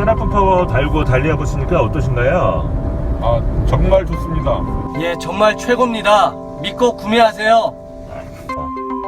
세라품 파워 달고 달리해 보시니까 어떠신가요? 아 정말 좋습니다. 예, 정말 최고입니다. 믿고 구매하세요.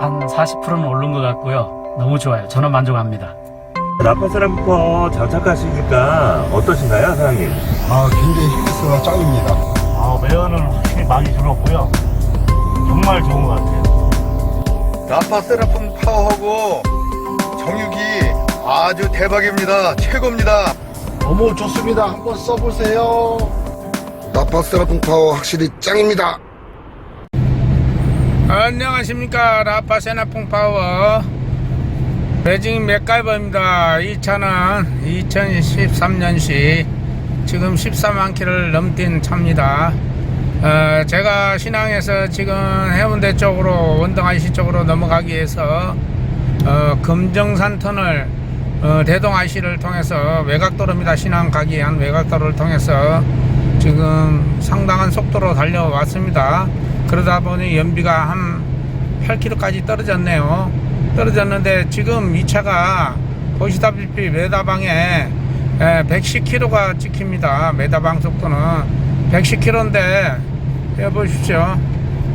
한 40%는 오른 것 같고요. 너무 좋아요. 저는 만족합니다. 라파 세라품 파워 장착하시니까 어떠신가요, 사장님? 아, 굉장히 힐스가 짱입니다. 아, 매연은 확실히 많이 줄었고요. 정말 좋은 것 같아요. 라파 세라품 파워하고 정육이 아주 대박입니다. 최고입니다. 너무 좋습니다. 한번 써보세요. 라파 세라품 파워 확실히 짱입니다. 안녕하십니까 라파세나풍 파워 베징 맥가이버입니다 이 차는 2013년식 지금 14만 킬를 넘뛴 차입니다 어, 제가 신항에서 지금 해운대 쪽으로 원등IC 쪽으로 넘어가기 위해서 어, 금정산 터널 어, 대동 IC를 통해서 외곽도로입니다 신항 가기 위한 외곽도로를 통해서 지금 상당한 속도로 달려왔습니다 그러다 보니 연비가 한 8km까지 떨어졌네요. 떨어졌는데 지금 이 차가 보시다시피 메다방에 110km가 찍힙니다. 메다방 속도는 110km인데 해보십시오.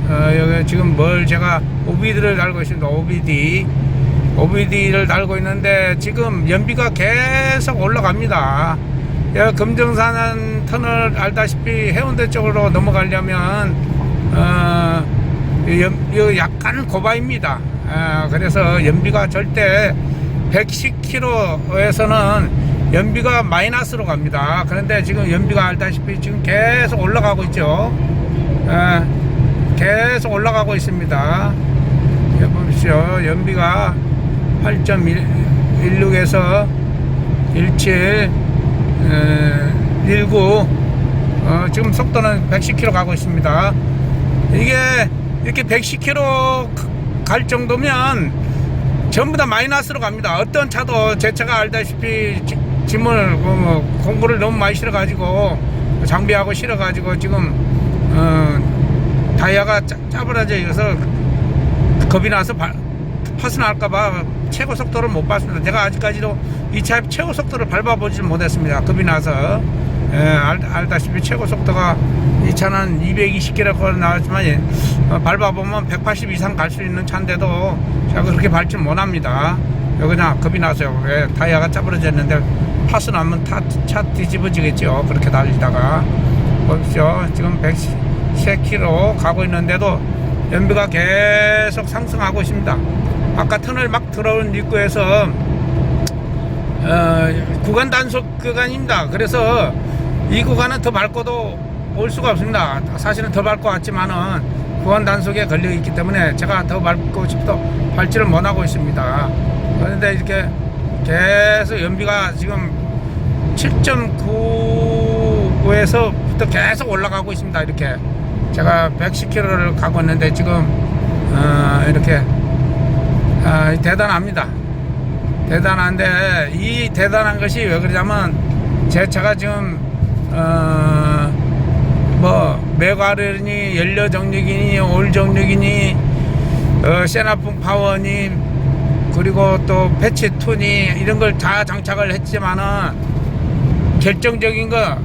어, 여기 지금 뭘 제가 OBD를 달고 있습니다. OBD. OBD를 달고 있는데 지금 연비가 계속 올라갑니다. 여기 금정산 터널 알다시피 해운대 쪽으로 넘어가려면 어, 연, 이 약간 고바입니다. 어, 그래서 연비가 절대 110km에서는 연비가 마이너스로 갑니다. 그런데 지금 연비가 알다시피 지금 계속 올라가고 있죠. 어, 계속 올라가고 있습니다. 여기 보십시오. 연비가 8.16에서 17, 어, 19, 어, 지금 속도는 110km 가고 있습니다. 이게 이렇게 110km 갈 정도면 전부 다 마이너스로 갑니다. 어떤 차도 제 차가 알다시피 지- 짐을 어, 뭐 공구를 너무 많이 실어가지고 장비하고 실어가지고 지금 어, 타이어가 짜, 짜부러져 있어서 겁이 나서 발, 파손할까봐 최고 속도를 못 봤습니다. 제가 아직까지도 이 차의 최고 속도를 밟아보지 못했습니다. 겁이 나서 예, 알, 알다시피 최고 속도가 이 차는 220km 나왔지만 예, 어, 밟아보면 180 이상 갈 수 있는 차인데도 제가 그렇게 밟지 못합니다. 여기 그냥 겁이 나서요. 왜 타이어가 짜부러졌는데 파손하면 타, 차 뒤집어지겠죠. 그렇게 달리다가 보십시오. 지금 110km 가고 있는데도 연비가 계속 상승하고 있습니다. 아까 터널 막 들어온 입구에서 어, 구간 단속 구간입니다. 그래서 이 구간은 더 밟고도 올 수가 없습니다. 사실은 더 밟고 왔지만은 구간 단속에 걸려 있기 때문에 제가 더 밟고 싶어도 밟지를 못하고 있습니다. 그런데 이렇게 계속 연비가 지금 7.9에서부터 계속 올라가고 있습니다. 이렇게 제가 110km를 가고 있는데 지금 어, 이렇게 아, 대단합니다. 대단한데 이 대단한 것이 왜 그러냐면 제 차가 지금 어, 뭐 메가르니 연료 정력이니 올 정력이니 어, 세나풍 파워니 그리고 또 패치 툰이 이런 걸 다 장착을 했지만은 결정적인 거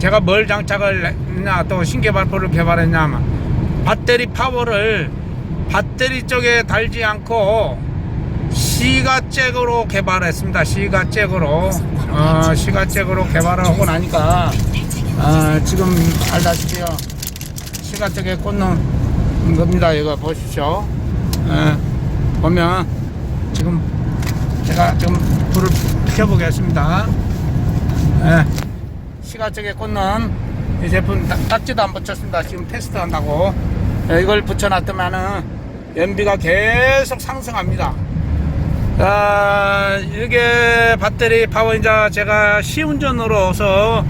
제가 뭘 장착을 했냐 또 신개 발포를 개발했냐 면 배터리 파워를 배터리 쪽에 달지 않고 시가잭으로 개발했습니다. 시가잭으로 어, 시가잭으로 개발을 하고 나니까 어, 지금 알다시피요 시가잭에 꽂는 겁니다. 이거 보십시오. 예, 보면 지금 제가 좀 불을 켜보겠습니다. 예, 시가잭에 꽂는 이 제품 딱- 딱지도 안 붙였습니다. 지금 테스트 한다고 예, 이걸 붙여놨더만은 연비가 계속 상승합니다. 아, 이게 배터리 파워 이제 제가 시운전으로서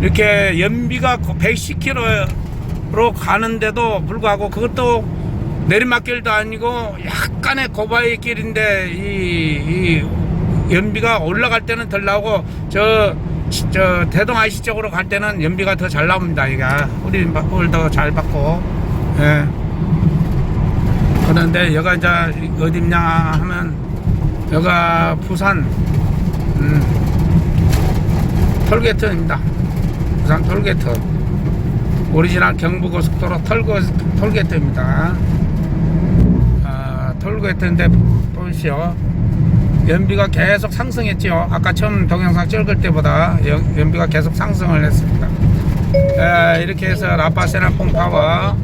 이렇게 연비가 110km로 가는데도 불구하고 그것도 내리막길도 아니고 약간의 고바위 길인데 이, 이 연비가 올라갈 때는 덜 나오고 저, 저 대동 IC 쪽으로 갈 때는 연비가 더 잘 나옵니다. 이게 우리 더잘 받고 예. 그런데 여가 이제 어디냐 하면 여가 부산 음, 톨게이트입니다. 부산 톨게이트. 오리지널 경부고속도로 톨고, 톨게이트입니다. 아, 톨게이트인데 보시오. 연비가 계속 상승했지요. 아까 처음 동영상 찍을 때보다 연, 연비가 계속 상승을 했습니다. 에, 이렇게 해서 라파세라폼 파워,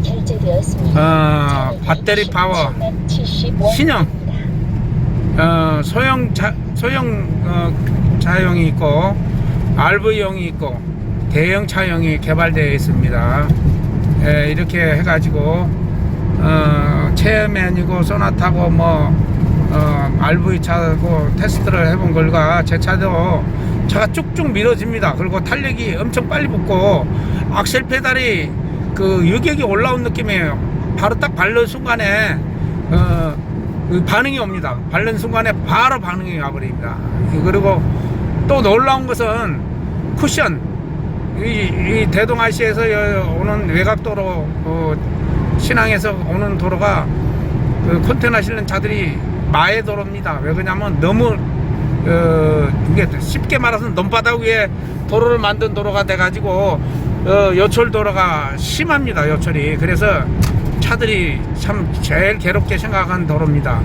어, 배터리 파워, 신형, 어, 소형 자, 소형 어, 차용이 있고 RV용이 있고 대형 차용이 개발되어 있습니다. 예, 이렇게 해가지고 어, 체어맨이고 소나타고 뭐 어, RV 차고 테스트를 해본 결과 제 차도 차가 쭉쭉 밀어집니다. 그리고 탄력이 엄청 빨리 붙고 악셀 페달이 그 유격이 올라온 느낌이에요. 바로 딱 밟는 순간에 어, 그 반응이 옵니다. 밟는 순간에 바로 반응이 와버립니다. 그리고 또 놀라운 것은 쿠션 이, 이 대동아시아에서 오는 외곽도로 어, 신항에서 오는 도로가 그 컨테이너 실는 차들이 마의 도로입니다. 왜 그러냐면 너무 어, 이게 쉽게 말해서 넘바닥 위에 도로를 만든 도로가 돼가지고 어, 요철 도로가 심합니다. 요철이 그래서 차들이 참 제일 괴롭게 생각한 도로입니다.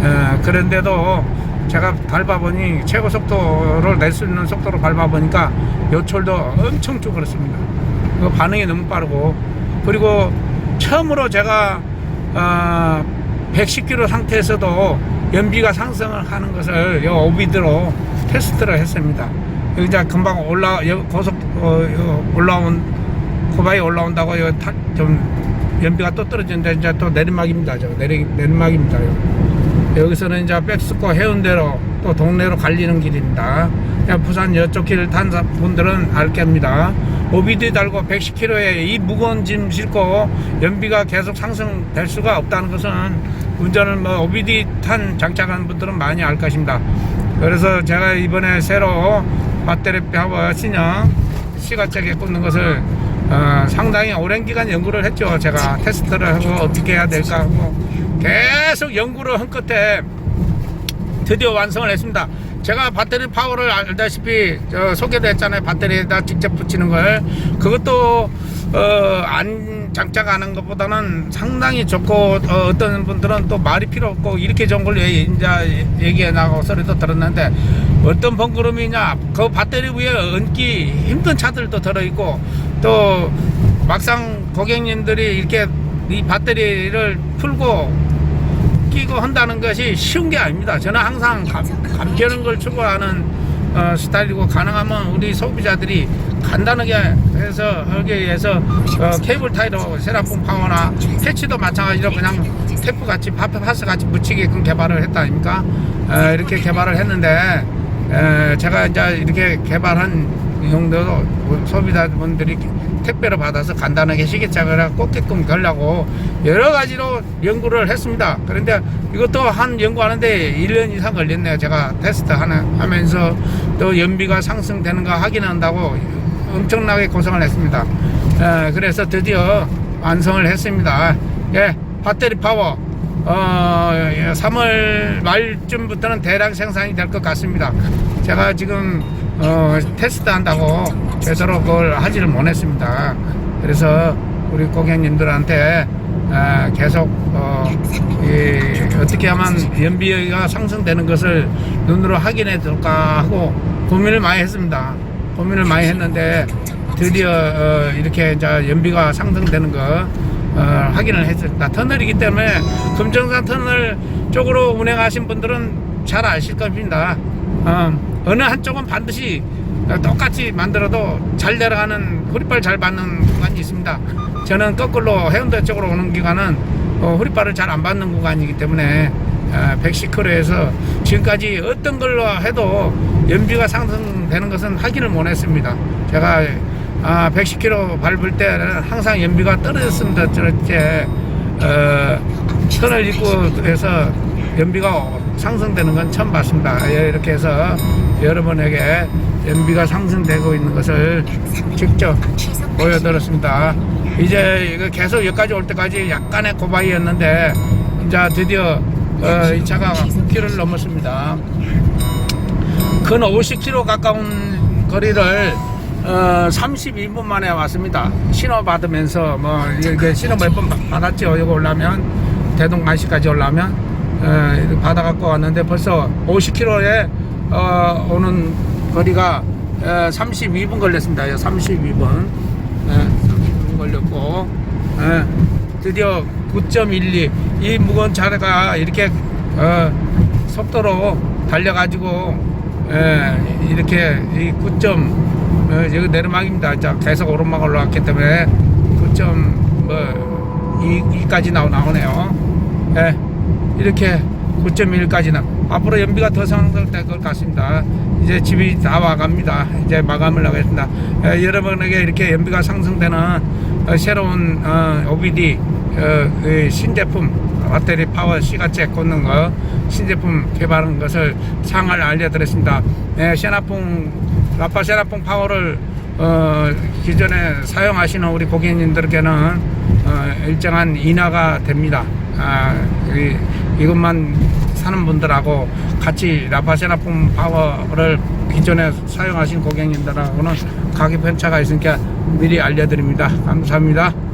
어, 그런데도 제가 밟아보니 최고 속도를 낼 수 있는 속도로 밟아보니까 요철도 엄청 쭈그렇습니다. 그 반응이 너무 빠르고 그리고 처음으로 제가 어, 110km 상태에서도 연비가 상승을 하는 것을 요 오비드로 테스트를 했습니다. 여기 이제 금방 올라 여- 고속 어, 요 올라온 고바에 올라온다고 요 타- 좀 연비가 또 떨어지는데 이제 또 내리막입니다. 저 내리 내리막입니다. 요. 여기서는 이제 백스코 해운대로 또 동네로 갈리는 길입니다. 부산 이쪽 길을 탄 사- 분들은 알 겁니다. 오비드 달고 110km에 이 무거운 짐 싣고 연비가 계속 상승될 수가 없다는 것은 운전을 뭐 오비드 탄 장착한 분들은 많이 알 것입니다. 그래서 제가 이번에 새로 배터리 파워 신형 시가책에 꽂는 것을 어, 상당히 오랜 기간 연구를 했죠. 제가 테스트를 하고 어떻게 해야 될까 하고 계속 연구를 한 끝에 드디어 완성을 했습니다. 제가 배터리 파워를 알다시피 저 소개도 했잖아요. 배터리에다 직접 붙이는 걸. 그것도 어, 안 장착하는 것보다는 상당히 좋고 어, 떤 분들은 또 말이 필요 없고 이렇게 좋은 걸왜 이제 얘기해 나가고 소리도 들었는데 어떤 번거로움이냐 그 배터리 위에 얹기 힘든 차들도 들어 있고 또 막상 고객님들이 이렇게 이 배터리를 풀고 끼고 한다는 것이 쉬운 게 아닙니다. 저는 항상 감, 감겨는 걸 추구하는 어, 스타일이고 가능하면 우리 소비자들이 간단하게 해서 하기 위해서 어, 케이블 타이로 세라폼 파워나 패치도 마찬가지로 그냥 테프 같이 파프 파스 같이 붙이게끔 개발을 했다 아닙니까? 어, 이렇게 개발을 했는데 에, 제가 이제 이렇게 개발한 용도로 소비자분들이 택배로 받아서 간단하게 시계착을 꽂게끔 하려고 여러 가지로 연구를 했습니다. 그런데 이것도 한 연구하는데 1년 이상 걸렸네요. 제가 테스트 하는, 하면서 또 연비가 상승되는 거 확인한다고 엄청나게 고생을 했습니다. 에, 그래서 드디어 완성을 했습니다. 예, 배터리 파워. 어, 3월 말쯤부터는 대량 생산이 될 것 같습니다. 제가 지금 어, 테스트 한다고 제대로 그걸 하지를 못했습니다. 그래서 우리 고객님들한테 아, 계속 어, 이, 어떻게 하면 연비가 상승되는 것을 눈으로 확인해 줄까 하고 고민을 많이 했습니다. 고민을 많이 했는데 드디어 어, 이렇게 이제 연비가 상승되는 거 어, 확인을 했습니다. 터널이기 때문에 금정산 터널 쪽으로 운행하신 분들은 잘 아실 겁니다. 어, 어느 한쪽은 반드시 똑같이 만들어도 잘 내려가는 후리발 잘 받는 구간이 있습니다. 저는 거꾸로 해운대 쪽으로 오는 기간은 어, 후리발을 잘 안 받는 구간이기 때문에 어, 110km에서 지금까지 어떤 걸로 해도 연비가 상승되는 것은 확인을 못 했습니다. 제가 아, 110km 밟을 때는 항상 연비가 떨어졌습니다. 저렇게 어, 터널 입구에서 연비가 상승되는 건 처음 봤습니다. 예, 이렇게 해서 여러분에게 연비가 상승되고 있는 것을 직접 보여드렸습니다. 이제 이거 계속 여기까지 올 때까지 약간의 고바이였는데 이제 드디어 어, 이 차가 9km를 넘었습니다. 근 50km 가까운 거리를 어, 32분 만에 왔습니다. 신호 받으면서 뭐 이게 신호 몇 번 받았죠. 이거 올라면 대동 간시까지 올라면 어, 이렇게 받아갖고 왔는데 벌써 50km에 어, 오는 거리가 어, 32분 걸렸습니다. 32분. 네, 32분 걸렸고 예, 드디어 9.12 이 무거운 차가 이렇게 어, 속도로 달려가지고 예, 이렇게 이 9. 어, 여기 내리막입니다. 자, 계속 오르막 올라왔기 때문에 9.2까지 나오, 나오네요. 예, 이렇게 9.1까지는 앞으로 연비가 더 상승될 것 같습니다. 이제 집이 다 와갑니다. 이제 마감을 하겠습니다. 예, 여러분에게 이렇게 연비가 상승되는 어, 새로운 어, OBD 어, 그 신제품 배터리 파워 시가체 꽂는 거 신제품 개발한 것을 상을 알려드렸습니다. 네, 셰나풍 라파 셰나풍 파워를 어, 기존에 사용하시는 우리 고객님들께는 어, 일정한 인하가 됩니다. 아, 이, 이것만 사는 분들하고 같이 라파세나품 파워를 기존에 사용하신 고객님들하고는 가격 편차가 있으니까 미리 알려드립니다. 감사합니다.